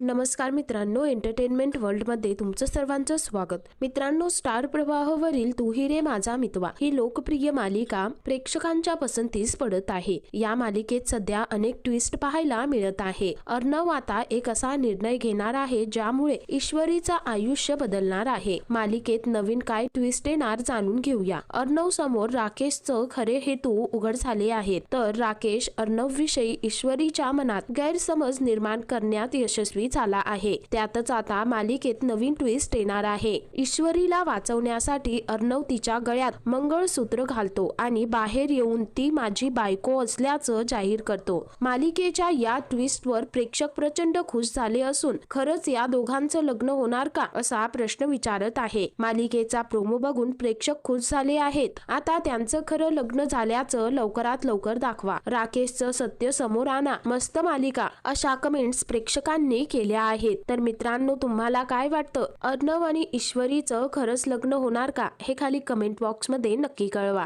नमस्कार मित्रांनो एंटरटेनमेंट वर्ल्डमध्ये तुमचं सर्वांचं स्वागत. मित्रांनो स्टार प्रवाहवरील तू ही रे माझा मितवा ही लोकप्रिय मालिका प्रेक्षकांच्या पसंतीस पडत आहे. या मालिकेत सध्या अनेक ट्विस्ट पाहायला मिळत आहे. अर्णव आता एक असा निर्णय घेणार आहे ज्यामुळे ईश्वरीचं आयुष्य बदलणार आहे. मालिकेत नवीन काय ट्विस्ट येणार जाणून घेऊया. अर्णव समोर राकेशचं खरे हेतू उघड झाले आहेत. तर राकेश अर्णव विषयी ईश्वरीच्या मनात गैरसमज निर्माण करण्यात यशस्वी झाला आहे. त्यातच आता मालिकेत नवीन ट्विस्ट येणार आहे. ईश्वरीला वाचवण्यासाठी अर्णव तिच्या गळ्यात मंगळसूत्र घालतो आणि बाहेर येऊन ती माझी बायको असल्याचं जाहीर करतो. मालिकेच्या या ट्विस्टवर प्रेक्षक प्रचंड खुश झाले असून खरंच या दोघांचं लग्न होणार का असा प्रश्न विचारत आहे. मालिकेचा प्रोमो बघून प्रेक्षक खुश झाले आहेत. आता त्यांचं खरं लग्न झाल्याचं लवकरात लवकर दाखवा. राकेशचं सत्य समोर आणा. मस्त मालिका. अशा कमेंट्स प्रेक्षकांनी केल्या आहेत. तर मित्रांनो तुम्हाला काय वाटतं? अर्णव आणि ईश्वरीचं खरंच लग्न होणार का? हे खाली कमेंट बॉक्समध्ये नक्की कळवा.